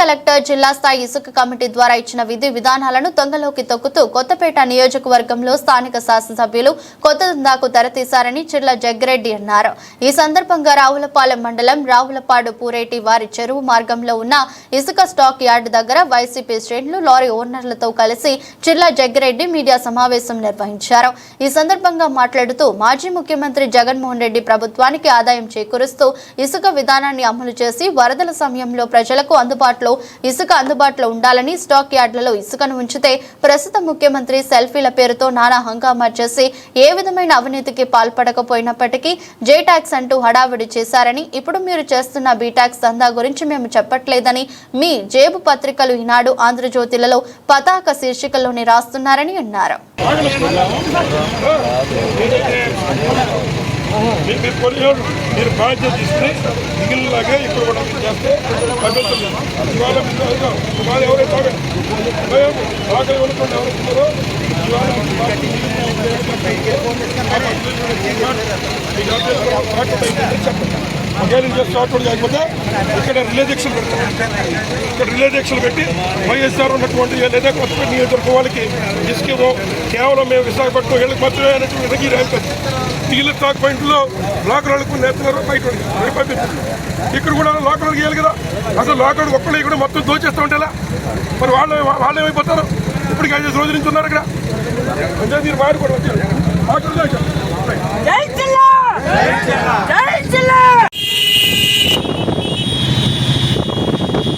Collector జిల్లా స్థాయి ఇసుక కమిటీ ద్వారా ఇచ్చిన విధి విధానాలను తొంగలోకి తొక్కుతూ కొత్తపేట నియోజకవర్గంలో స్థానిక శాసనసభ్యులు కొత్త దందాకు తెరతీశారని చిర్ల జగ్గిరెడ్డి అన్నారు. ఈ సందర్భంగా రావులపాలెం మండలం రావులపాడు పూరేటి వారి చెరువు మార్గంలో ఉన్న ఇసుక స్టాక్ యార్డ్ దగ్గర వైసీపీ శ్రేణులు లారీ ఓనర్లతో కలిసి చిర్ల జగ్గిరెడ్డి మీడియా సమావేశం నిర్వహించారు. ఈ సందర్భంగా మాట్లాడుతూ మాజీ ముఖ్యమంత్రి జగన్మోహన్ రెడ్డి ప్రభుత్వానికి ఆదాయం చేకూరుస్తూ ఇసుక విధానాన్ని అమలు చేసి వరదల సమయంలో ప్రజలకు అందుబాటులో ఇసుక అందుబాటులో ఉండాలని స్టాక్ యార్డులలో ఇసుకను ఉంచితే ప్రస్తుత ముఖ్యమంత్రి సెల్ఫీల పేరుతో నానా హంగామా చేసి ఏ విధమైన అవినీతికి పాల్పడకపోయినప్పటికీ జే ట్యాక్స్ అంటూ హడావిడి చేశారని ఇప్పుడు మీరు చేస్తున్న బీటాక్స్ దందా గురించి మేము చెప్పట్లేదని మీ జేబు పత్రికలు ఈనాడు ఆంధ్రజ్యోతిలలో పతాక శీర్షికలోని రాస్తున్నారని అన్నారు. మీరు మీరు మీరు బాధ్యత తీసుకుని మిగిలినలాగే ఇప్పుడు కూడా చేస్తే పద్ధతులు ఇవాళ ఇవాళ ఎవరైతే ఆకలి కొనుక్కోండి ఎవరు ఉన్నారో ఇవాళ మీకు అభ్యర్థులు చెప్పండి. ఒకవేళ ఇంకా స్టార్ట్ కూడా కాకపోతే ఇక్కడ రిలే దీక్షలు పెడతాం ఇక్కడ రిలే దీక్షలు పెట్టి వైఎస్ఆర్ ఉన్నటువంటి లేదా కొత్తపేట నియోజకవర్గం వాళ్ళకి ఇసుకేమో కేవలం మేము విశాఖపట్నం వీళ్ళకి మాత్రమే అనేటువంటి విధంగా రాయిపోతుంది ర్యాంక్ మిగిలిన స్టాక్ పాయింట్లో లోకల్ వాళ్ళకు నేర్చుకున్నారు బయట వాళ్ళకి. ఇక్కడ కూడా లోకల్ వాళ్ళకి ఇవ్వాలి కదా. అసలు లోకల్ ఒక్కడే ఇక్కడ మొత్తం దోచేస్తూ ఉంటే మరి వాళ్ళు వాళ్ళు ఏమైపోతారు ఇప్పటికి ఐదు రోజుల నుంచి ఉన్నారు ఇక్కడ. అంటే మీరు వాడు కూడా వచ్చారు. లోకల్ దోచారు. జై జిల్లా! జై జిల్లా!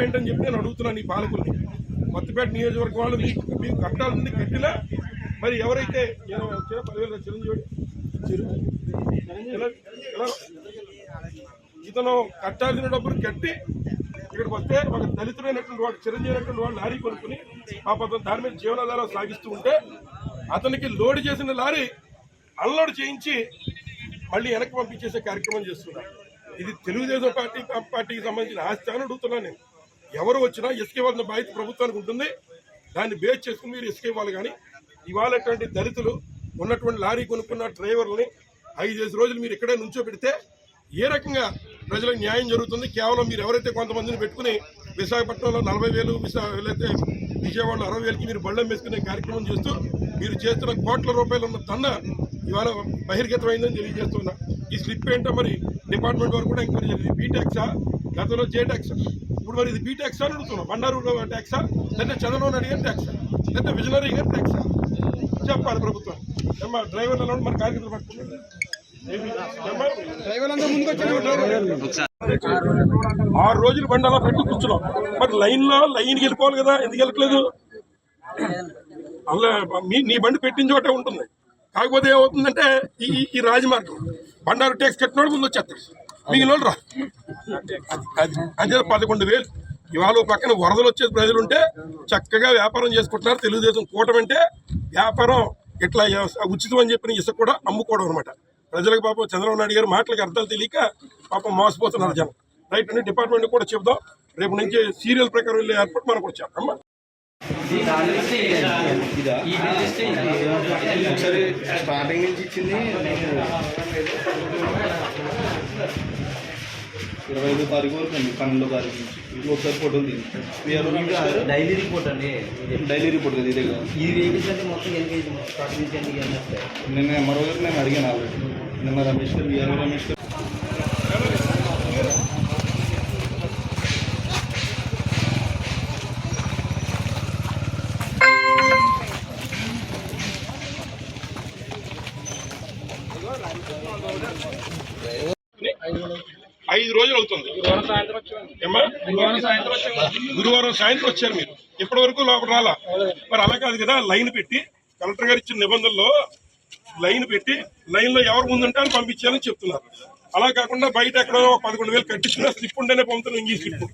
ఏంటని చెప్పి నేను అడుగుతున్నాను ఈ పాలకుల్ని. కొత్తపేట నియోజకవర్గం వాళ్ళు మీకు మీకు కట్టాల్సింది కట్టినా మరి ఎవరైతే నేను వచ్చారో పదివేల చిరంజీవి చిరు- ఇతను కట్టాల్సిన డబ్బులు కట్టి ఇక్కడికి వస్తే ఒక దళితుడైనటువంటి వాడు చిరంజీవి అయినటువంటి వాడు లారీ కొనుక్కుని పాపం దాని మీద జీవనాధారం సాగిస్తూ ఉంటే అతనికి లోడ్ చేసిన లారీ అన్లోడ్ చేయించి మళ్ళీ వెనక్కి పంపించేసే కార్యక్రమం చేస్తున్నారు. ఇది తెలుగుదేశం పార్టీ పార్టీకి సంబంధించిన ఆస్తి అని అడుగుతున్నాను నేను. ఎవరు వచ్చినా ఇసుక ఇవ్వాల్సిన బాధ్యత ప్రభుత్వానికి ఉంటుంది. దాన్ని బేస్ చేసుకుని మీరు ఇసుక ఇవ్వాలి కానీ ఇవాళటువంటి దళితులు ఉన్నటువంటి లారీ కొనుక్కున్న డ్రైవర్లని ఐదేసి రోజులు మీరు ఇక్కడే నుంచో పెడితే ఏ రకంగా ప్రజలకు న్యాయం జరుగుతుంది? కేవలం మీరు ఎవరైతే కొంతమందిని పెట్టుకుని విశాఖపట్నంలో నలభై వేలు విశాఖలైతే లేకపోతే విజయవాడలో అరవై వేలకి మీరు బళ్ళం వేసుకునే కార్యక్రమం చేస్తూ మీరు చేస్తున్న కోట్ల రూపాయలు ఉన్న తన్న ఇవాళ బహిర్గతమైందని తెలియజేస్తున్నా. ఈ స్లిప్ ఏంటో మరి డిపార్ట్మెంట్ వారు కూడా ఎంక్వైరీ చేయాలి బీ గతంలో జే ఇప్పుడు మరి ఇది బీ ట్యాక్స్ అని అడుగుతున్నాం. బండారు ట్యాక్సా లేదా చంద్రబాబు నాయుడు గారి ట్యాక్సా లేదా విజనరీ గారి ట్యాక్సా చెప్పాలి ప్రభుత్వం. ఏమ్మా డ్రైవర్లలో మరి కార్యకర్తలు పట్టుకున్నారు ఆరు రోజులు బండి అలా పెట్టి కూర్చున్నాం. మరి లైన్లో లైన్కి వెళ్ళిపోవాలి కదా? ఎందుకు వెళ్ళట్లేదు? అలా మీ నీ బండి పెట్టిన చోటే ఉంటుంది. కాకపోతే ఏమవుతుందంటే ఈ ఈ రాజమార్గం. బండారు ట్యాక్స్ కట్టినోడు ముందు వచ్చేస్తారు మిగిలిన వాళ్ళు రా. అది అంతే పదకొండు వేలు. ఇవాళ పక్కన వరదలు వచ్చే ప్రజలు ఉంటే చక్కగా వ్యాపారం చేసుకుంటున్నారు. తెలుగుదేశం కూటమి అంటే వ్యాపారం ఇట్లా ఉచితం అని చెప్పిన ఇసుక కూడా అమ్ముకోవడం అనమాట ప్రజలకు పాపం చంద్రబాబు నాయుడు గారి మాటలకు అర్థాలు తెలియక పాపం మోసపోతున్నారు జనం. రైట్ అని డిపార్ట్మెంట్ కూడా చెప్దాం. రేపు నుంచి సీరియల్ ప్రకారం వెళ్ళే ఏర్పాటు మనం కూడా చేద్దాం ఒకసారి స్టార్టింగ్ నుంచి ఇచ్చింది. ఇరవై ఐదో తారీఖు వరకు అండి పన్నెండో తారీఖు నుంచి. ఇది ఒకసారి ఫోటోలు తీయండి. డైలీ రిపోర్ట్ అండి. డైలీ రిపోర్ట్ కదా ఇదే కదా. ఈ వెహికల్స్ అంటే మొత్తం ఎన్ని నిన్న గారు నేను అడిగాను ఆల్రెడీ. నిన్న రమేష్ గారు విఆర్ఓ రమేష్ గారు. ఐదు రోజులు అవుతుంది? గురువారం సాయంత్రం వచ్చారు మీరు. ఇప్పటి వరకు లోపల రాలా? మరి అలా కాదు కదా లైన్ పెట్టి కలెక్టర్ గారు ఇచ్చిన నిబంధనలో లైన్ పెట్టి లైన్లో ఎవరు ముందుంటే అని పంపించాలని చెప్తున్నారు. అలా కాకుండా బయట ఎక్కడో పదకొండు వేలు కట్టించిన స్లిప్ ఉంటేనే పంపుతున్నాం ఈ స్లిప్.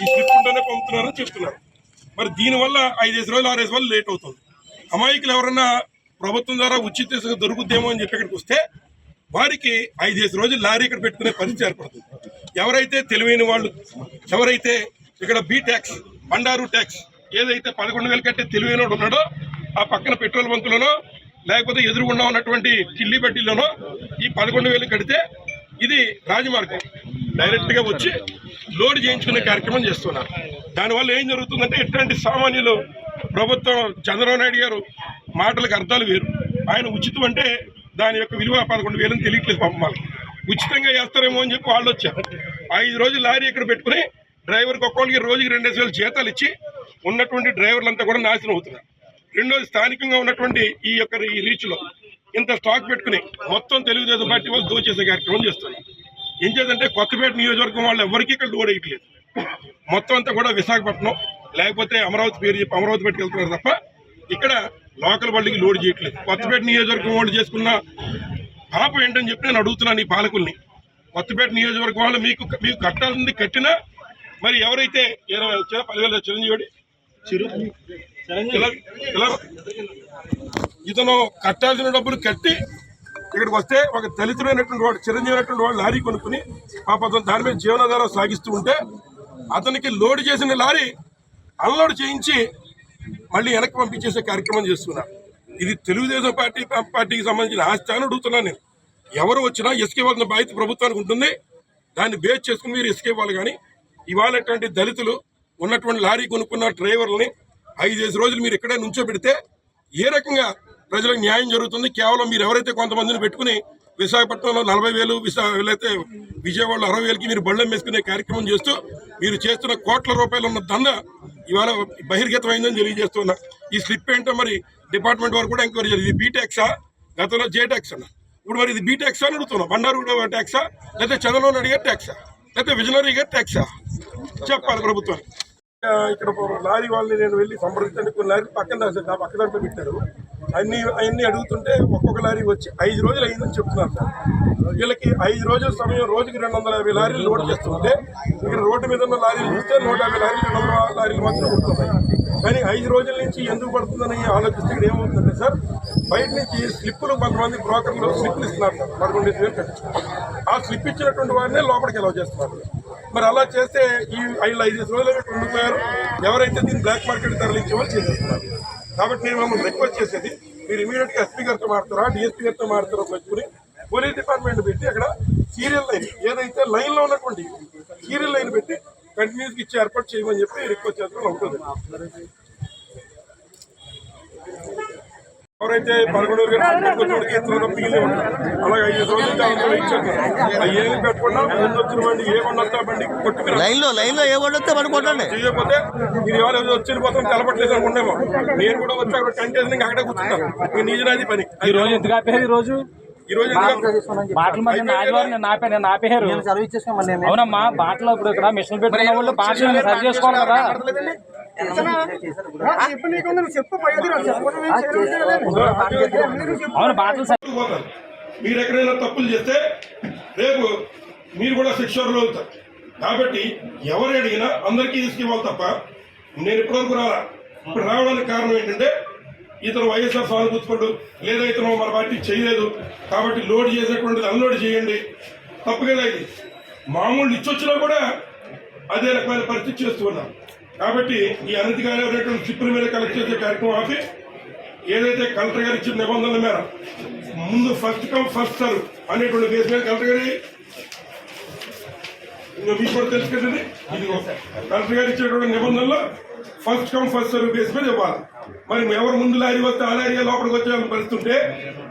ఈ స్లిప్ ఉంటేనే పంపుతున్నారని చెప్తున్నారు. మరి దీనివల్ల ఐదేసి రోజులు ఆరేసి రోజులు లేట్ అవుతుంది. అమాయకులు ఎవరన్నా ప్రభుత్వం ద్వారా ఉచిత దొరుకుద్దేమో అని చెప్పి ఇక్కడికి వస్తే వారికి ఐదేసి రోజులు లారీ ఇక్కడ పెట్టుకునే పరిస్థితి ఏర్పడుతుంది. ఎవరైతే తెలివైన వాళ్ళు ఎవరైతే ఇక్కడ బీ ట్యాక్స్ బండారు ట్యాక్స్ ఏదైతే పదకొండు వేలు కట్టే తెలివైన ఉన్నాడో ఆ పక్కన పెట్రోల్ బంకులోనో లేకపోతే ఎదురుగుండా ఉన్నటువంటి కిల్లి బట్టీలోనో ఈ పదకొండు వేలు కడితే ఇది రాజమార్గం. డైరెక్ట్గా వచ్చి లోడ్ చేయించుకునే కార్యక్రమం చేస్తున్నారు. దానివల్ల ఏం జరుగుతుందంటే ఇట్లాంటి సామాన్యులు ప్రభుత్వం చంద్రబాబు నాయుడు గారు మాటలకు అర్థాలు వేరు. ఆయన ఉచితం అంటే దాని యొక్క విలువ పదకొండు వేలని తెలియట్లేదు పాపం వాళ్ళకి. ఉచితంగా చేస్తారేమో అని చెప్పి వాళ్ళు వచ్చారు. ఐదు రోజులు లారీ ఇక్కడ పెట్టుకుని డ్రైవర్కి ఒక్కొక్కరికి రోజుకి రెండేసి వేలు జీతాలు ఇచ్చి ఉన్నటువంటి డ్రైవర్లంతా కూడా నాశనం అవుతున్నారు. రెండోది స్థానికంగా ఉన్నటువంటి ఈ యొక్క ఈ రీచ్లో ఇంత స్టాక్ పెట్టుకుని మొత్తం తెలుగుదేశం పార్టీ వాళ్ళు దోచేసే కార్యక్రమం చేస్తున్నారు. ఏం చేద్దంటే కొత్తపేట నియోజకవర్గం వాళ్ళు ఎవరికీ ఇక్కడ దూరేయట్లేదు మొత్తం అంతా కూడా విశాఖపట్నం లేకపోతే అమరావతి పేరు చెప్పి అమరావతి పెట్టుకెళ్తున్నారు తప్ప ఇక్కడ లోకల్ బళ్ళకి లోడ్ చేయట్లేదు. కొత్తపేట నియోజకవర్గం ఓటు చేసుకున్న పాపం ఏంటని చెప్పి నేను అడుగుతున్నాను ఈ పాలకుల్ని. కొత్తపేట నియోజకవర్గం వాళ్ళు మీకు మీకు కట్టాల్సింది కట్టినా మరి ఎవరైతే ఇరవై వచ్చారో పదివేల చిరంజీవి చిరు ఇలా ఇలా ఇతను కట్టాల్సిన డబ్బులు కట్టి ఇక్కడికి వస్తే ఒక దళితుడైనటువంటి వాడు చిరంజీవి అయినటువంటి వాడు లారీ కొనుక్కుని పాపం దాని మీద జీవనాధారం సాగిస్తూ ఉంటే అతనికి లోడ్ చేసిన లారీ అన్లోడ్ చేయించి మళ్ళీ వెనక్కి పంపించేసే కార్యక్రమం చేస్తున్నారు ఇది తెలుగుదేశం పార్టీ పార్టీకి సంబంధించిన ఆస్తి అని అడుగుతున్నాను నేను. ఎవరు వచ్చినా ఇసుక ఇవ్వాల్సిన బాధ్యత ప్రభుత్వానికి ఉంటుంది. దాన్ని బేస్ చేసుకుని మీరు ఇసుక ఇవ్వాలి కానీ ఇవాళ దళితులు ఉన్నటువంటి లారీ కొనుక్కున్న డ్రైవర్లని ఐదేసి రోజులు మీరు ఇక్కడే నుంచోబెడితే ఏ రకంగా ప్రజలకు న్యాయం జరుగుతుంది? కేవలం మీరు ఎవరైతే కొంతమందిని పెట్టుకుని విశాఖపట్నంలో నలభై వేలు విశాఖలైతే విజయవాడలో అరవై వేలకి మీరు బళ్ళం వేసుకునే కార్యక్రమం చేస్తూ మీరు చేస్తున్న కోట్ల రూపాయలు ఉన్న దంద ఇవాళ బహిర్గతమైందని తెలియజేస్తున్నా. ఈ స్లిప్ ఏంటో మరి డిపార్ట్మెంట్ వారు కూడా ఎంక్వైరీ చేయాలి ఇది బీటెక్సా గతంలో జే అన్న. ఇప్పుడు మరి ఇది బీటెక్సా అని అడుగుతున్నా. బండారు ట్యాక్సా లేకపోతే చంద్రబాబు నాయుడు గారి ట్యాక్సా లేకపోతే విజనరీ గారి ట్యాక్సా చెప్పాలి ప్రభుత్వానికి. ఇక్కడ లారీ వాళ్ళని నేను వెళ్ళి సంప్రదించండి కొన్ని లారీ పక్కన రాశారు నా పక్కన దాంట్లో పెట్టారు. అన్ని అన్ని అడుగుతుంటే ఒక్కొక్క లారీ వచ్చి ఐదు రోజులు అయిందని చెప్తున్నారు సార్. వీళ్ళకి ఐదు రోజుల సమయం రోజుకి రెండు వందల యాభై లారీలు లోడ్ చేస్తుంటే ఇక్కడ రోడ్డు మీద ఉన్న లారీలు చూస్తే నూట యాభై లారీలు రెండు వందల లారీలు మాత్రం ఉంటున్నాయి కానీ ఐదు రోజుల నుంచి ఎందుకు పడుతుందని ఆలోచిస్తే ఇక్కడ ఏమవుతుందంటే సార్ బయట నుంచి స్లిప్పులు కొంతమంది బ్రోకర్లు స్లిప్లు ఇస్తున్నారు సార్ పదకొండు వేలు ఆ స్లిప్ ఇచ్చినటువంటి వారినే లోపలికి ఎలా చేస్తున్నారు. మరి అలా చేస్తే ఈ ఐదు ఐదు రోజులు ఉండిపోయారు. ఎవరైతే దీన్ని బ్లాక్ మార్కెట్ తరలించే వాళ్ళు చేసేస్తున్నారు. కాబట్టి నేను మమ్మల్ని రిక్వెస్ట్ చేసేది మీరు ఇమీడియట్గా ఎస్పీ గారితో మారుతారా డిఎస్పీ గారితో మారుతారా పెట్టుకుని పోలీస్ డిపార్ట్మెంట్ పెట్టి అక్కడ సీరియల్ లైన్ ఏదైతే లైన్లో ఉన్నటువంటి సీరియల్ లైన్ పెట్టి కంటిన్యూస్గా ఇచ్చి ఏర్పాటు చేయమని చెప్పి రిక్వెస్ట్ చేస్తాను ఉంటుంది ఎవరైతే పదకొండు మిగిలి ఉంటారు. అలాగే ఐదు రోజుల అందరూ ఇచ్చారు ఏమి పెట్టకుండా ముందు వచ్చిన బండి ఏ బండి వస్తా బండి కొట్టుకుని లైన్లో లైన్లో ఏ వర్డ్ వస్తే పడి కొట్టండి. చేయకపోతే మీరు ఏదో వచ్చి వెళ్ళిపోతాం తెలపట్లేదు అనుకుంటేమో నేను కూడా వచ్చి అక్కడ ఇంకా అక్కడే కూర్చుంటాను. ఇక నీ నాది పని. ఈ రోజు ఎందుకు ఆపేరు ఈ రోజు? ఈ రోజు ఎందుకు- బాటలు మరి నేను ఆదివారం నేను ఆపేరు అవునమ్మా బాటలో ఇప్పుడు ఇక్కడ మిషన్ పెట్టుకున్న వాళ్ళు బాటలు సరి చేసుకోవాలి కదా. మీరు ఎక్కడైనా తప్పులు చేస్తే రేపు మీరు కూడా శిక్షలు అవుతారు. కాబట్టి ఎవరు అడిగినా అందరికీ తీసుకువ్వాలి తప్ప నేను ఇప్పటివరకు రాలా. ఇప్పుడు రావడానికి కారణం ఏంటంటే ఇతను వైఎస్ఆర్ సానుభూతిపడు లేదా ఇతను మన పార్టీ చేయలేదు. కాబట్టి లోడ్ చేసేటువంటిది అన్లోడ్ చేయండి. తప్పు కదా ఇది. మామూలు ఇచ్చొచ్చినా కూడా అదే రకమైన పరిస్థితి చేస్తూ ఉన్నాం కాబట్టి ఈ అనధికారి అనేటువంటి చిప్పుల మీద కలెక్ట్ చేసే కార్యక్రమం ఆపి ఏదైతే కలెక్టర్ గారు ఇచ్చిన నిబంధనల మేర ముందు ఫస్ట్ కమ్ ఫస్ట్ సర్వ్ అనేటువంటి బేస్ మీద కలెక్టర్ గారి మీకు కూడా తెలుసు కదండి? ఇదిగో కలెక్టర్ గారు ఇచ్చేటువంటి నిబంధనలు first come first serve base మీద ఇవ్వాలి. మరి ఎవరు ముందు లారీ వస్తే ఆ లారీ లోపలికి వచ్చే పరిస్థితుంటే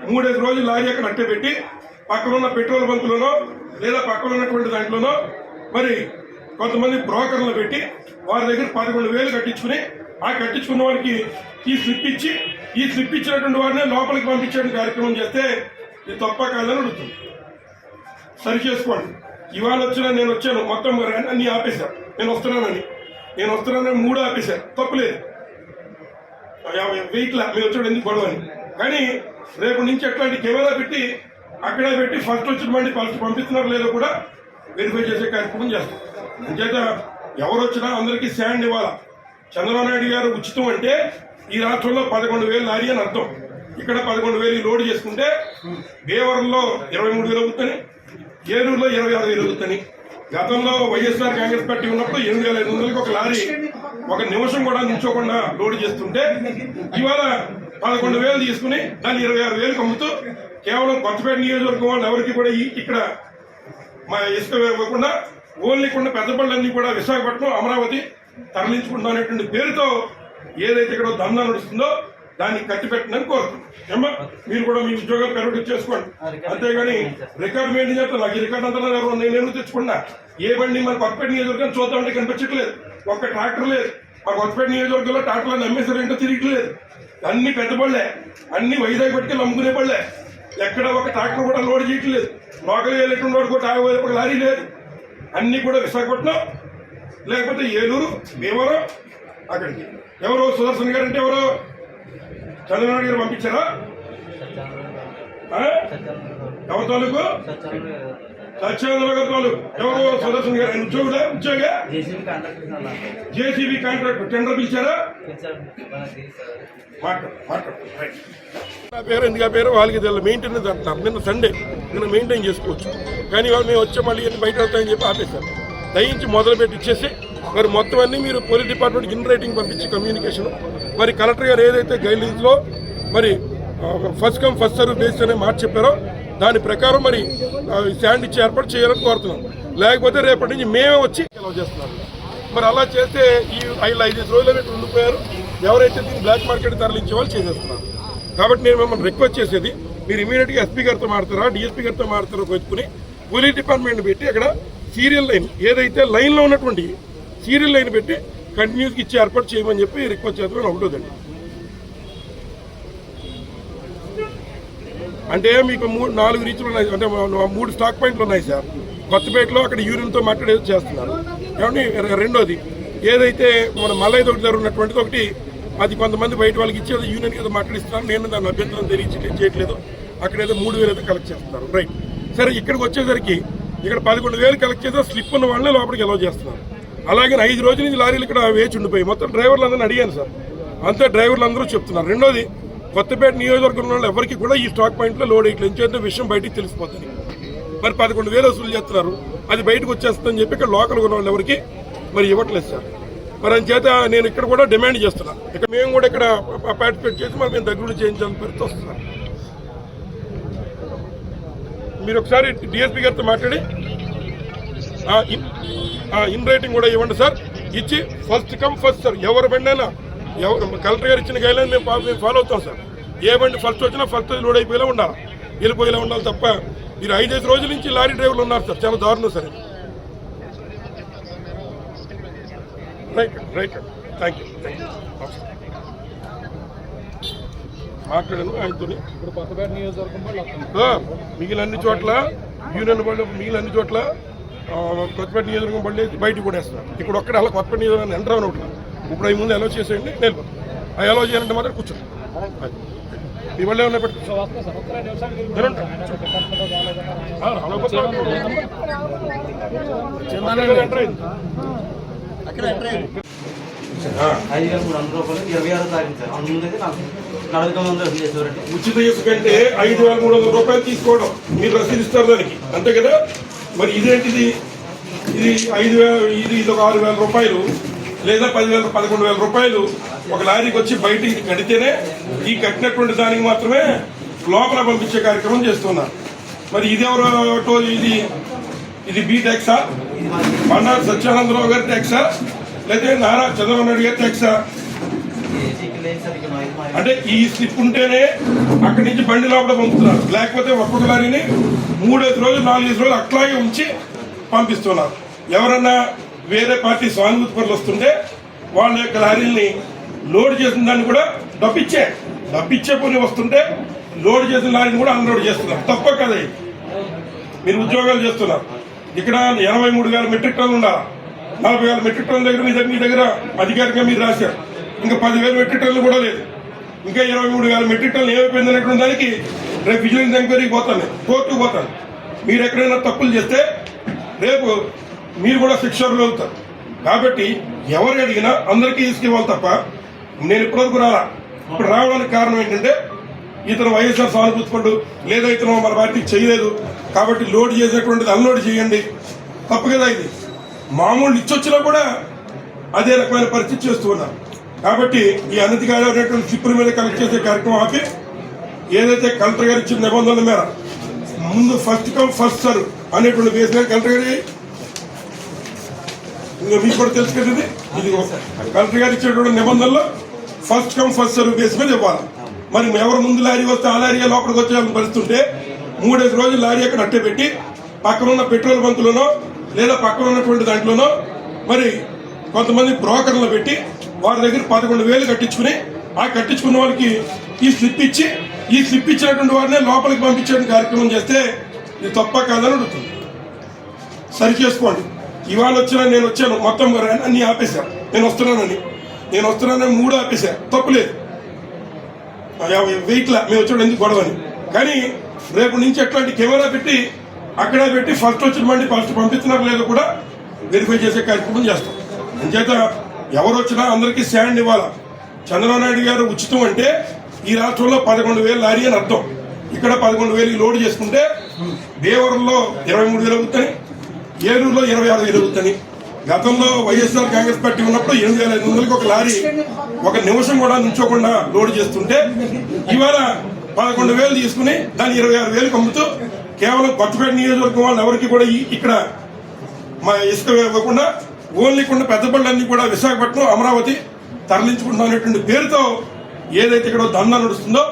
మూడైదు రోజులు లారీ అక్కడ అట్టే పెట్టి పక్కన ఉన్న పెట్రోల్ బంకులోనో లేదా పక్కన ఉన్నటువంటి దాంట్లోనో మరి కొంతమంది బ్రోకర్లు పెట్టి వారి దగ్గర పదకొండు వేలు కట్టించుకుని ఆ కట్టించుకున్న వారికి ఈ స్లిప్ ఇచ్చి ఈ స్లిప్ ఇచ్చినటువంటి వారిని లోపలికి పంపించే కార్యక్రమం చేస్తే ఇది తప్ప కాదని అడుగుతుంది సరి చేసుకోండి. ఇవాళ వచ్చిన నేను వచ్చాను మొత్తం అన్ని ఆపేశారు. నేను వస్తున్నానని నేను వస్తున్నానని మూడు ఆపేశారు. తప్పులేదు వెయిట్లా మీరు వచ్చాడు ఎందుకు గొడవ అని. కానీ రేపు నుంచి అట్లాంటి కెమెరా పెట్టి అక్కడే పెట్టి ఫస్ట్ వచ్చిన బండి ఫస్ట్ పంపిస్తున్నారు లేదో కూడా వెరిఫై చేసే కార్యక్రమం చేస్తాం. అంచేత ఎవరు వచ్చినా అందరికీ శాండ్ ఇవ్వాలా? చంద్రబాబు నాయుడు గారు ఉచితం అంటే ఈ రాష్ట్రంలో పదకొండు వేలు లారీ అని అర్థం. ఇక్కడ పదకొండు వేలు లోడ్ చేసుకుంటే భీమవరంలో ఇరవై మూడు వేలు అవుతుంది ఏలూరులో ఇరవై ఆరు వేలు అవుతుంది. గతంలో వైఎస్ఆర్ కాంగ్రెస్ పార్టీ ఉన్నప్పుడు ఎనిమిది వేల ఐదు వందలకి ఒక లారీ ఒక నిమిషం కూడా నిల్చోకుండా లోడ్ చేస్తుంటే ఇవాళ పదకొండు వేలు తీసుకుని దాన్ని ఇరవై ఆరు వేలకు అమ్ముతూ కేవలం కొత్తపేట నియోజకవర్గం వాళ్ళు ఎవరికి కూడా ఇక్కడ మా ఇసుక ఇవ్వకుండా ఓన్లీ కొన్ని పెద్ద పళ్ళన్నీ కూడా విశాఖపట్నం అమరావతి తరలించుకుంటాం అనేటువంటి పేరుతో ఏదైతే ఇక్కడ దందా నడుస్తుందో దాన్ని కట్టిపెట్టనని కోరుతున్నాం. ఏమ్మా మీరు కూడా మీ ఉద్యోగాలు కన్వర్ట్ చేసుకోండి అంతేగాని రికార్డ్ మెయింటైన్ చేస్తాను. నాకు ఈ రికార్డ్ అంతా నేను నేను తెచ్చుకున్నా? ఏ బండి మన కొత్తపేట నియోజకవర్గం చూద్దామంటే కనిపించట్లేదు. ఒక్క ట్రాక్టర్ లేదు. మా కొత్తపేట నియోజకవర్గంలో ట్రాక్టర్లను అమ్మేసారు ఏంటో తిరగట్లేదు అన్ని పెద్ద పళ్ళే. అన్ని వైజాగ్ పట్టుకెళ్ళి అమ్ముకునే పళ్ళే. ఎక్కడ ఒక ట్రాక్టర్ కూడా లోడ్ చేయట్లేదు. లోకల్ వెళ్ళేటువంటి వాడు కూడా యాభై ఒక లారీ లేదు. అన్ని కూడా విశాఖపట్నం లేకపోతే ఏలూరు భీమవరం అక్కడికి. ఎవరు సుదర్శన్ గారు అంటే ఎవరు? చంద్రబాబు గారు పంపించారా? ఎవరి తాలూకు? సత్యానంద గారి తాలూకు ఎవరు సుదర్శన్ గారు ఆయన ఉద్యోగులా ఉద్యోగ? జేసీబీ కాంట్రాక్ట్ టెండర్ పిలిచారా. నా పేరు ఎందుకు ఆ పేరు వాళ్ళకి తెలియదు మెయింటెనెన్స్ అంటున్నారు. నిన్న సండే నిన్న మెయింటైన్ చేసుకోవచ్చు. కానీ వాళ్ళు మేము వచ్చే మళ్ళీ బయట వెళ్తామని చెప్పి ఆపేశారు. దయించి మొదలు పెట్టి ఇచ్చేసి మరి మొత్తం అన్ని మీరు పోలీస్ డిపార్ట్మెంట్ ఇన్ రైటింగ్ పంపించి కమ్యూనికేషన్ మరి కలెక్టర్ గారు ఏదైతే గైడ్లైన్స్లో మరి first come first serve base అనే మాట చెప్పారో దాని ప్రకారం మరి శాండ్ ఇచ్చి ఏర్పాటు చేయాలని కోరుతున్నాం. లేకపోతే రేపటి నుంచి మేమే వచ్చి సెలవు చేస్తున్నాం. మరి అలా చేస్తే ఈ ఐదు ఐదు రోజులు పెట్టి ఉండిపోయారు. ఎవరైతే దీన్ని బ్లాక్ మార్కెట్ తరలించే వాళ్ళు చేసేస్తున్నారు. కాబట్టి నేను మిమ్మల్ని రిక్వెస్ట్ చేసేది మీరు ఇమీడియట్గా ఎస్పీ గారితో మాడతారా డిఎస్పీ గారితో మాడతారో కొనుక్కుని పోలీస్ డిపార్ట్మెంట్ పెట్టి అక్కడ సీరియల్ లైన్ ఏదైతే లైన్లో ఉన్నటువంటి సీరియల్ లైన్ పెట్టి కంటిన్యూస్గా ఇచ్చి ఏర్పాటు చేయమని చెప్పి రిక్వెస్ట్ చేస్తామని ఒకటోదండి. అంటే మీకు మూడు నాలుగు రీచ్లు ఉన్నాయి. అంటే మూడు స్టాక్ పాయింట్లు ఉన్నాయి సార్ కొత్తపేటలో అక్కడ యూరిన్తో మట్టడి చేస్తున్నారు. ఏమండి రెండోది ఏదైతే మన మల్లయ్య ఒకటి దగ్గర ఉన్నటువంటిది ఒకటి అది కొంతమంది బయట వాళ్ళకి ఇచ్చేది యూనియన్ ఏదో మాట్లాడిస్తున్నారు. నేను దాని అభ్యంతరం తెలియచి చేయట్లేదు. అక్కడ ఏదో మూడు వేలు అయితే కలెక్ట్ చేస్తున్నారు. రైట్ సరే ఇక్కడికి వచ్చేసరికి ఇక్కడ పదకొండు వేలు కలెక్ట్ చేస్తే స్లిప్ ఉన్న వాళ్ళని లోపలికి ఎలా చేస్తున్నారు. అలాగే ఐదు రోజుల నుంచి లారీలు ఇక్కడ వేచి ఉండిపోయి మొత్తం డ్రైవర్లు అందరిని అడిగాను సార్ అంతే డ్రైవర్లు అందరూ చెప్తున్నారు. రెండోది కొత్తపేట నియోజకవర్గంలో ఉన్న ఎవరికి కూడా ఈ స్టాక్ పాయింట్లో లోడ్ ఇట్లా ఎంచేంత విషయం బయటికి తెలిసిపోతుంది. మరి పదకొండు వేలు వసూలు చేస్తున్నారు. అది బయటకు వచ్చేస్తుందని చెప్పి ఇక్కడ లోకల్ ఉన్న వాళ్ళు ఎవరికి మరి ఇవ్వట్లేదు సార్. మరి అని చేత నేను ఇక్కడ కూడా డిమాండ్ చేస్తున్నా. ఇక్కడ మేము కూడా ఇక్కడ పార్టిసిపేట్ చేసి మరి మేము దగ్గర చేయించాలని పరిస్థితి వస్తున్నాం మీరు ఒకసారి డిఎస్పీ గారితో మాట్లాడి. ఇన్- రైటింగ్ కూడా ఇవ్వండి సార్. ఇచ్చి ఫస్ట్ కమ్ ఫస్ట్ సార్ ఎవరు బండి అయినా కలెక్టర్ గారు ఇచ్చిన గైడ్లైన్ మేము మేము ఫాలో అవుతాం సార్. ఏ బండి ఫస్ట్ వచ్చినా ఫస్ట్ లోడ్ అయిపోయేలా ఉండాలి. వెళ్ళిపోయేలా ఉండాలి తప్ప మీరు ఐదైదు రోజుల నుంచి లారీ డ్రైవర్లు ఉన్నారు సార్. చాలా దారుణం sir right right thank you thank you మాట్లాడాను ఆయనతో మిగిలిన అన్ని చోట్ల యూనియన్ బండి మిగిలిన అన్ని చోట్ల కొత్తపేట నియోజకవర్గం బండి బయటకు కూడా వేస్తున్నారు ఇక్కడ ఒక్కడ అలా కొత్తపేట నియోజకవర్గం ఎంటర్ అని ఒకటి. ఇప్పుడు అవి ముందు అలో చేసేయండి నేను ఆ అలో చేయాలంటే మాత్రం కూర్చోండి. ఇవాళ ఐదు వేల మూడు వందల రూపాయలు ఇరవై ఆరు తారీఖు సార్. అందు ముందు అయితే నాకు నలభై తొమ్మిది వందలు చేసేవారండి ఉచిత ఇసుక అంటే ఐదు వేల మూడు వందల రూపాయలు తీసుకోవడం మీరు రసీదు ఇస్తారు దానికి అంతే కదా? మరి ఇదేంటిది? ఇది ఐదు వేల ఇది ఇది ఒక ఆరు వేల రూపాయలు. లేదా పదివేల పదకొండు వేల రూపాయలు ఒక లారీకి వచ్చి బయటికి కడితేనే ఈ కట్టినటువంటి దానికి మాత్రమే లోపల పంపించే కార్యక్రమం చేస్తున్నారు. మరి ఇది ఎవరు ఇది ఇది బీ ట్యాక్సా? బండారు సత్యానందరావు గారి ట్యాక్సా? లేదా నారా చంద్రబాబు నాయుడు గారి ట్యాక్సా? అంటే ఈ స్లిప్ ఉంటేనే అక్కడి నుంచి బండి లోపల పంపుతున్నారు. లేకపోతే ఒక్కొక్క లారీని మూడైదు రోజులు నాలుగైదు రోజులు అట్లాగే ఉంచి పంపిస్తున్నారు. ఎవరన్నా వేరే పార్టీ సానుభూతి పనులు వస్తుంటే వాళ్ళ యొక్క లారీల్ని లోడ్ చేసిన దాన్ని కూడా డబ్బిచ్చే డబ్బిచ్చే పని వస్తుంటే లోడ్ చేసిన లారీని కూడా అన్లోడ్ చేస్తున్నారు. తప్ప కదా మీరు ఉద్యోగాలు చేస్తున్నారు. ఇక్కడ ఎనభై మూడు వేల మెట్రిక్ టన్ ఉండాలి? నలభై వేల మెట్రిక్ టన్నుల దగ్గర మీ దగ్గర మీ దగ్గర అధికారికంగా మీరు రాశారు. ఇంకా పదివేల మెట్రిక్ టన్లు కూడా లేదు. ఇంకా ఇరవై మూడు వేల మెట్రిక్ టన్నులు ఏమైపోయింది అనేటువంటి దానికి రేపు విజిలెన్స్ ఎంక్వైరీకి పోతాను కోర్టుకు పోతాను. మీరు ఎక్కడైనా తప్పులు చేస్తే రేపు మీరు కూడా శిక్షలు వెళ్తారు కాబట్టి ఎవరు అడిగినా అందరికీ ఇసుకివ్వాలి తప్ప నేను ఇప్పటివరకు రాలా. ఇప్పుడు రావడానికి కారణం ఏంటంటే ఇతను వైఎస్ఆర్ సానుభూతిపడు లేదా ఇతను మన పార్టీకి చేయలేదు. కాబట్టి లోడ్ చేసేటువంటిది అన్లోడ్ చేయండి. తప్పు కదా ఇది. మామూలు ఇచ్చొచ్చినా కూడా అదే రకమైన పరిస్థితి చేస్తున్నారు కాబట్టి ఈ అనధికారమైనటువంటి చిప్పుల మీద కలెక్ట్ చేసే కార్యక్రమం ఆపి ఏదైతే కలెక్టర్ గారు ఇచ్చిన నిబంధనల మేర ముందు ఫస్ట్ కమ్ ఫస్ట్ సర్వ్ అనేటువంటి బేస్ మీద కలెక్టర్ గారి ఇంకా మీకు కూడా తెలుసు కదా ఇది? ఇది కలెక్టర్ గారు ఇచ్చేటువంటి నిబంధనలు first come first serve base మీద ఇవ్వాలి. మరి ఎవరు ముందు లారీ వస్తే ఆ లారీ లోపలికి వచ్చేయాలని పరిస్థితుంటే మూడేసి రోజులు లారీ అక్కడ అట్టే పెట్టి పక్కన ఉన్న పెట్రోల్ బంకులోనో లేదా పక్కన ఉన్నటువంటి దాంట్లోనో మరి కొంతమంది బ్రోకర్లు పెట్టి వారి దగ్గర పదకొండు వేలు కట్టించుకుని ఆ కట్టించుకున్న వాళ్ళకి ఈ స్లిప్ ఇచ్చి ఈ స్లిప్ ఇచ్చినటువంటి వారినే లోపలికి పంపించే కార్యక్రమం చేస్తే ఇది తప్ప కాదని అడుగుతుంది. సరి చేసుకోండి. ఇవాళ వచ్చినా నేను వచ్చాను మొత్తం అన్ని ఆపేశా. నేను వస్తున్నానని నేను వస్తున్నానని మూడు ఆపేశా. తప్పులేదు వెయిట్లా మేము వచ్చాడు ఎందుకు గొడవని? కానీ రేపు నుంచి ఎట్లాంటి కెమెరా పెట్టి అక్కడ పెట్టి ఫస్ట్ వచ్చిన బండి ఫస్ట్ పంపిస్తున్నారు లేదో కూడా వెరిఫై చేసే కార్యక్రమం చేస్తాం. అంచేత ఎవరు వచ్చినా అందరికీ స్టాండ్ ఇవ్వాలా? చంద్రబాబు నాయుడు గారు ఉచితం అంటే ఈ రాష్ట్రంలో పదకొండు వేలు లారీ అని అర్థం. ఇక్కడ పదకొండు వేలు లోడ్ చేసుకుంటే దేవరంలో ఇరవై మూడు వేలు అవుతాయి. ఏలూరులో ఇరవై ఆరు వేలు అవుతాయి గతంలో వైఎస్ఆర్ కాంగ్రెస్ పార్టీ ఉన్నప్పుడు ఎనిమిది వేల ఐదు వందలకి ఒక లారీ ఒక నిమిషం కూడా నుంచోకుండా లోడ్ చేస్తుంటే ఇవాళ పదకొండు వేలు తీసుకుని దాన్ని ఇరవై ఆరు వేలకు అమ్ముతూ కేవలం కొత్తపేట నియోజకవర్గం వాళ్ళు ఎవరికి కూడా ఇక్కడ మా ఇసుక ఇవ్వకుండా ఓన్లీ కొన్ని పెద్ద పళ్ళన్నీ కూడా విశాఖపట్నం అమరావతి తరలించుకుంటాం అనేటువంటి పేరుతో ఏదైతే ఇక్కడ దందా నడుస్తుందో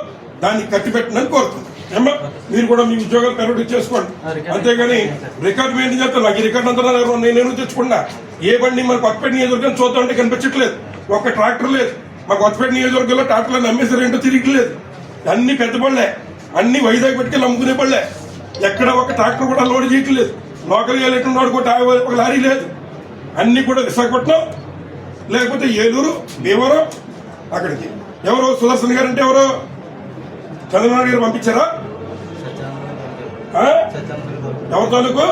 దాన్ని కట్టిపెట్టనని కోరుతుంది మీరు కూడా మీ ఉద్యోగాలు పెరగడం చేసుకోండి. అంతేగాని రికార్డు మెయింటైన్ చేస్తాను నాకు ఈ రికార్డు అంతా నేను నేను తెచ్చుకున్నా? ఏ బండి మన కొత్తపేట నియోజకవర్గం చూద్దాం అంటే కనిపించట్లేదు. ఒక్క ట్రాక్టర్ లేదు. మా కొత్తపేట నియోజకవర్గంలో ట్రాక్టర్లు అమ్మేసారు ఏంటో తిరిగట్లేదు అన్ని పెద్ద పళ్ళే. అన్ని వైజాగ్ పెట్టుకెళ్ళి అమ్ముకునే పళ్ళే. ఎక్కడ ఒక ట్రాక్టర్ కూడా లోడ్ చేయట్లేదు. లోకల్ వెళ్ళేటువంటి వాడు కూడా ఒక లారీ లేదు. అన్ని కూడా విశాఖపట్నం లేకపోతే ఏలూరు భీమవరం అక్కడికి. ఎవరు సుదర్శన్ గారు అంటే ఎవరు చంద్రబాబు గారు పంపించారా? ఎవరి తాలూకు?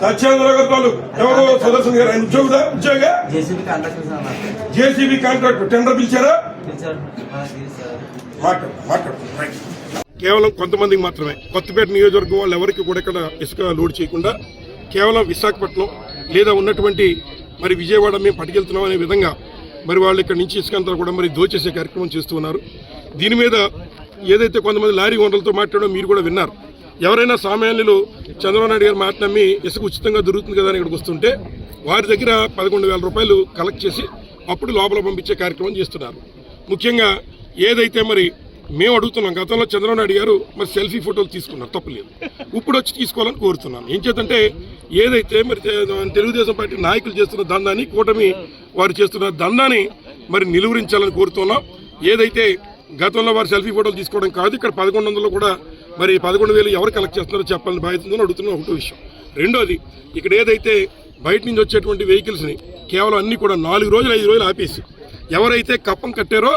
సత్యేంద్ర గారి తాలూకు. ఎవరు? సుదర్శన్ గారు. ఆయన ఉద్యోగ ఉద్యోగ? జేసీబీ కాంట్రాక్ట్ టెండర్ పిలిచారా. కేవలం కొంతమందికి మాత్రమే. కొత్తపేట నియోజకవర్గం వాళ్ళు ఎవరికి కూడా ఇక్కడ ఇసుక లోడ్ చేయకుండా కేవలం విశాఖపట్నం లేదా ఉన్నటువంటి మరి విజయవాడ మేము పట్టుకెళ్తున్నాం అనే విధంగా మరి వాళ్ళు ఇక్కడ నుంచి ఇసుక అంతా కూడా మరి దోచేసే కార్యక్రమం చేస్తూ ఉన్నారు. దీని మీద ఏదైతే కొంతమంది లారీ ఓనర్లతో మాట్లాడో మీరు కూడా విన్నారు. ఎవరైనా సామాన్యులు చంద్రబాబు నాయుడు గారు మాట నమ్మి ఇసుక ఉచితంగా దొరుకుతుంది కదా అని ఇక్కడికి వస్తుంటే వారి దగ్గర పదకొండు వేల రూపాయలు కలెక్ట్ చేసి అప్పుడు లోపల పంపించే కార్యక్రమం చేస్తున్నారు. ముఖ్యంగా ఏదైతే మరి మేము అడుగుతున్నాం గతంలో చంద్రబాబు నాయుడు గారు మరి సెల్ఫీ ఫోటోలు తీసుకున్నారు తప్పలేదు. ఇప్పుడు వచ్చి తీసుకోవాలని కోరుతున్నాను ఏం చేతంటే ఏదైతే మరి తెలుగుదేశం పార్టీ నాయకులు చేస్తున్న దందాన్ని కూటమి వారు చేస్తున్న దందాన్ని మరి నిలువరించాలని కోరుతున్నాం. ఏదైతే గతంలో వారు సెల్ఫీ ఫోటోలు తీసుకోవడం కాదు ఇక్కడ పదకొండు వందలు కూడా మరి పదకొండు వేలు ఎవరు కలెక్ట్ చేస్తున్నారో చెప్పాలని బాధ్యత అడుగుతున్న ఒకటో విషయం. రెండోది ఇక్కడ ఏదైతే బయట నుంచి వచ్చేటువంటి వెహికల్స్ని కేవలం అన్ని కూడా నాలుగు రోజులు ఐదు రోజులు ఆపేసి ఎవరైతే కప్పం కట్టారో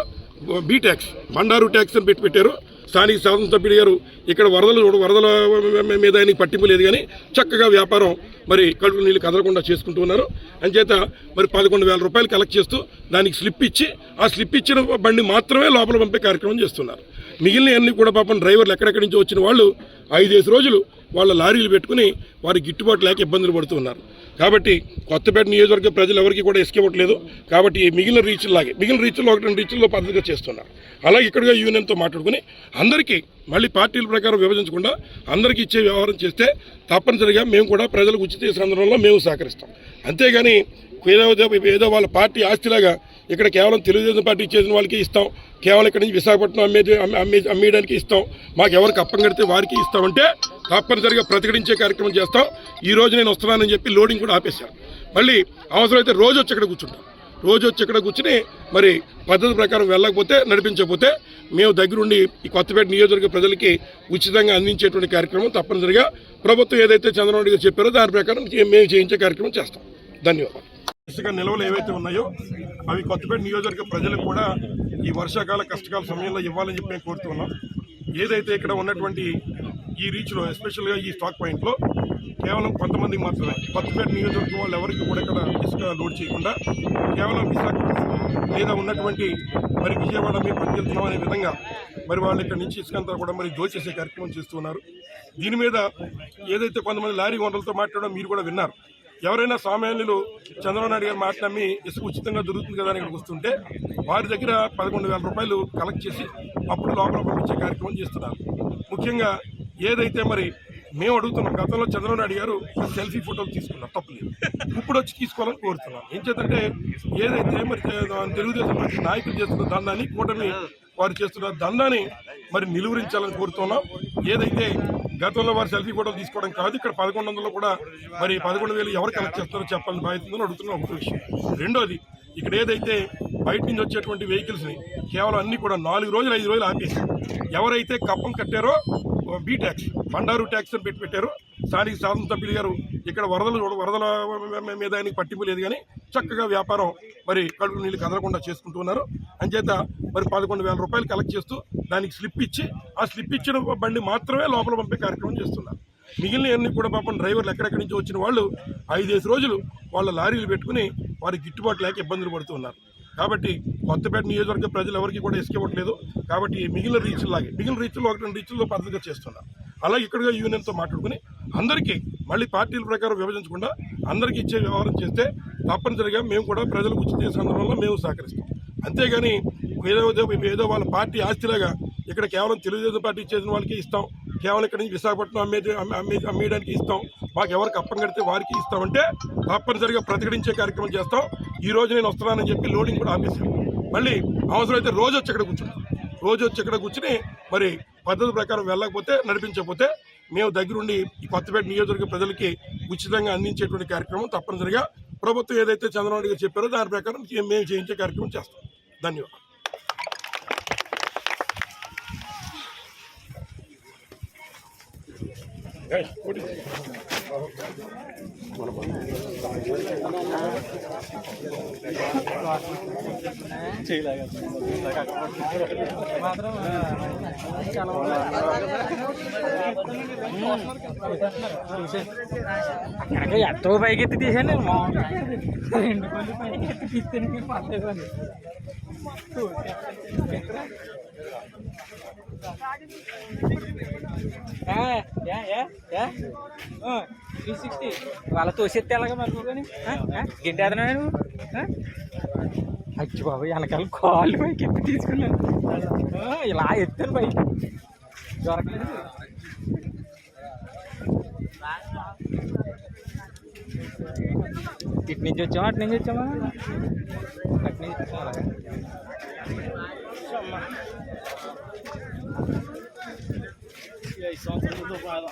బీ ట్యాక్స్ బండారు ట్యాక్స్ అని పెట్టి పెట్టారు స్థానిక శాసనసభ్యుడు గారు ఇక్కడ వరదలు వరదల మీద ఆయనకి పట్టింపు లేదు కానీ చక్కగా వ్యాపారం మరి కడుపు నీళ్ళు కదలకుండా చేసుకుంటూ ఉన్నారు. అంచేత మరి పదకొండు వేల రూపాయలు కలెక్ట్ చేస్తూ దానికి స్లిప్ ఇచ్చి ఆ స్లిప్ ఇచ్చిన బండి మాత్రమే లోపల పంపే కార్యక్రమం చేస్తున్నారు. మిగిలిన అన్ని కూడా పాపం డ్రైవర్లు ఎక్కడెక్కడి నుంచి వచ్చిన వాళ్ళు ఐదేసి రోజులు వాళ్ళ లారీలు పెట్టుకుని వారికి గిట్టుబాటు లేక ఇబ్బందులు పడుతున్నారు కాబట్టి కొత్తపేట నియోజకవర్గ ప్రజలు ఎవరికి కూడా ఇసుకవ్వట్లేదు కాబట్టి మిగిలిన రీచ్లాగే మిగిలిన రీచ్లో ఒకటి రెండు రీచ్ల్లో పద్ధతిగా చేస్తున్నారు. అలాగే ఇక్కడగా యూనియన్తో మాట్లాడుకుని అందరికీ మళ్ళీ పార్టీల ప్రకారం విభజించకుండా అందరికీ ఇచ్చే వ్యవహారం చేస్తే తప్పనిసరిగా మేము కూడా ప్రజలకు ఉచిత సందర్భంలో మేము సహకరిస్తాం. అంతేగాని ఏదో ఏదో వాళ్ళ పార్టీ ఆస్తిలాగా ఇక్కడ కేవలం తెలుగుదేశం పార్టీ చేసిన వాళ్ళకి ఇస్తాం. కేవలం ఇక్కడ నుంచి విశాఖపట్నం అమ్మేది అమ్మే అమ్మేయడానికి ఇస్తాం. మాకు ఎవరికి అప్పం కడితే వారికి ఇస్తామంటే తప్పనిసరిగా ప్రతిఘటించే కార్యక్రమం చేస్తాం. ఈ రోజు నేను వస్తున్నానని చెప్పి లోడింగ్ కూడా ఆపేశారు. మళ్ళీ అవసరమైతే రోజు వచ్చి ఇక్కడ కూర్చుంటాం. రోజు వచ్చి ఇక్కడ కూర్చుని మరి పద్ధతి ప్రకారం వెళ్ళకపోతే నడిపించకపోతే మేము దగ్గరుండి ఈ కొత్తపేట నియోజకవర్గ ప్రజలకి ఉచితంగా అందించేటువంటి కార్యక్రమం తప్పనిసరిగా ప్రభుత్వం ఏదైతే చంద్రబాబు గారు చెప్పారో దాని ప్రకారం మేము చేయించే కార్యక్రమం చేస్తాం. ధన్యవాదాలు. ఇసుక నిల్వలు ఏవైతే ఉన్నాయో అవి కొత్తపేట నియోజకవర్గ ప్రజలకు కూడా ఈ వర్షాకాల కష్టకాల సమయంలో ఇవ్వాలని చెప్పి మేము కోరుతున్నాం ఏదైతే ఇక్కడ ఉన్నటువంటి ఈ రీచ్లో ఎస్పెషల్గా ఈ స్టాక్ పాయింట్లో కేవలం కొంతమందికి మాత్రమే కొత్తపేట నియోజకవర్గం వాళ్ళు ఎవరికి కూడా ఇక్కడ ఇసుక లోడ్ చేయకుండా కేవలం విశాఖ లేదా ఉన్నటువంటి మరి విజయవాడ మేము పనిచేస్తున్నాం అనే విధంగా మరి వాళ్ళు ఇక్కడ నుంచి ఇసుకంతా కూడా మరి దోచేసే కార్యక్రమం చేస్తున్నారు. దీని మీద ఏదైతే కొంతమంది లారీ ఓనర్లతో మాట్లాడడం మీరు కూడా విన్నారు. ఎవరైనా సామాన్యులు చంద్రబాబు నాయుడు గారు మాట ఇసుక ఉచితంగా దొరుకుతుంది కదా అని ఇక్కడికి వస్తుంటే వారి దగ్గర పదకొండు వేల రూపాయలు కలెక్ట్ చేసి అప్పుడు లోపల పంపించే కార్యక్రమం చేస్తున్నారు. ముఖ్యంగా ఏదైతే మరి మేము అడుగుతున్నాం గతంలో చంద్రబాబు నాయుడు గారు సెల్ఫీ ఫోటోలు తీసుకున్నారు తప్పలేదు. ఇప్పుడు వచ్చి తీసుకోవాలని కోరుతున్నాం. ఏం చేద్దంటే ఏదైతే మరి తెలుగుదేశం పార్టీ నాయకులు చేస్తున్న దాన్ని కూటమి వారు చేస్తున్న దందాన్ని మరి నిలువరించాలని కోరుతున్నాం. ఏదైతే గతంలో వారు సెల్ఫీ ఫోటోలు తీసుకోవడం కాదు ఇక్కడ పదకొండు వందలు కూడా మరి పదకొండు వేలు ఎవరు కలెక్ట్ చేస్తారో చెప్పాలని బాధ్యత అడుగుతున్న ఒక విషయం. రెండోది ఇక్కడ ఏదైతే బయట నుంచి వచ్చేటువంటి వెహికల్స్ని కేవలం అన్ని కూడా నాలుగు రోజులు ఐదు రోజులు ఆపేసి ఎవరైతే కప్పం కట్టారో బీ ట్యాక్స్ బండారు ట్యాక్స్ అని పెట్టి పెట్టారు. స్థానిక శాసనసభ్యులు గారు ఇక్కడ వరదలు వరదల మీద ఆయనకి పట్టింపు లేదు కానీ చక్కగా వ్యాపారం మరి కడుపు నీళ్ళు కదలకుండా చేసుకుంటూ ఉన్నారు. అంచేత మరి పదకొండు వేల రూపాయలు కలెక్ట్ చేస్తూ దానికి స్లిప్ ఇచ్చి ఆ స్లిప్ ఇచ్చిన బండి మాత్రమే లోపల పంపే కార్యక్రమం చేస్తున్నారు. మిగిలిన అన్ని కూడా పాపం డ్రైవర్లు ఎక్కడెక్కడి నుంచి వచ్చిన వాళ్ళు ఐదేసి రోజులు వాళ్ళ లారీలు పెట్టుకుని వారికి గిట్టుబాటు లేక ఇబ్బందులు పడుతున్నారు కాబట్టి కొత్తపేట నియోజకవర్గ ప్రజలు ఎవరికి కూడా ఇసుకివ్వట్లేదు కాబట్టి మిగిలిన రీచ్లాగే మిగిలిన రీచ్లో ఒకటి రీచ్లో పద్ధతిగా చేస్తున్నాం. అలాగే ఇక్కడగా యూనియన్తో మాట్లాడుకుని అందరికీ మళ్ళీ పార్టీల ప్రకారం విభజించకుండా అందరికీ ఇచ్చే వ్యవహారం చేస్తే తప్పనిసరిగా మేము కూడా ప్రజలకు ఉచిత సందర్భంలో మేము సహకరిస్తాం. అంతేగాని ఏదో ఏదో వాళ్ళ పార్టీ ఆస్తిలాగా ఇక్కడ కేవలం తెలుగుదేశం పార్టీ చేసిన వాళ్ళకి ఇస్తాం. కేవలం ఇక్కడ నుంచి విశాఖపట్నం అమ్మేది అమ్మే అమ్మే- అమ్మేయడానికి ఇస్తాం. మాకు ఎవరికి అప్పం కడితే వారికి ఇస్తామంటే తప్పనిసరిగా ప్రతిఘటించే కార్యక్రమం చేస్తాం. ఈ రోజు నేను వస్తున్నానని చెప్పి లోడింగ్ కూడా ఆపేశాను మళ్ళీ అవసరమైతే రోజు వచ్చి ఇక్కడ కూర్చుని రోజు వచ్చి ఇక్కడ కూర్చుని మరి పద్ధతి ప్రకారం వెళ్ళకపోతే నడిపించకపోతే మేము దగ్గరుండి ఈ కొత్తపేట నియోజకవర్గ ప్రజలకి ఉచితంగా అందించేటువంటి కార్యక్రమం తప్పనిసరిగా ప్రభుత్వం ఏదైతే చంద్రబాబు గారు చెప్పారో దాని ప్రకారం మేము చేయించే కార్యక్రమం చేస్తాం. ధన్యవాదాలు. వెనక ఎంతో పైకి ఎత్తి తీసాను నేను మామూలుగా రెండు పళ్ళు పైకి ఎత్తి తీస్తే పర్లేదు అని త్రీ సిక్స్టీ వాళ్ళ తోసెత్తే ఎలాగ మరి గింటేదనా నువ్వు? అచ్చి బాబు వెనకాల కాళ్ళు పైకి ఎత్తి తీసుకున్నాను. ఇలా ఎత్తాను పైకి దొరకలేదు. ఇటు నుంచి వచ్చామా అటు నుంచి వచ్చామా అటు నుంచి వచ్చామా అలాగే ఈ ఐదు సంవత్సరాలు బాగా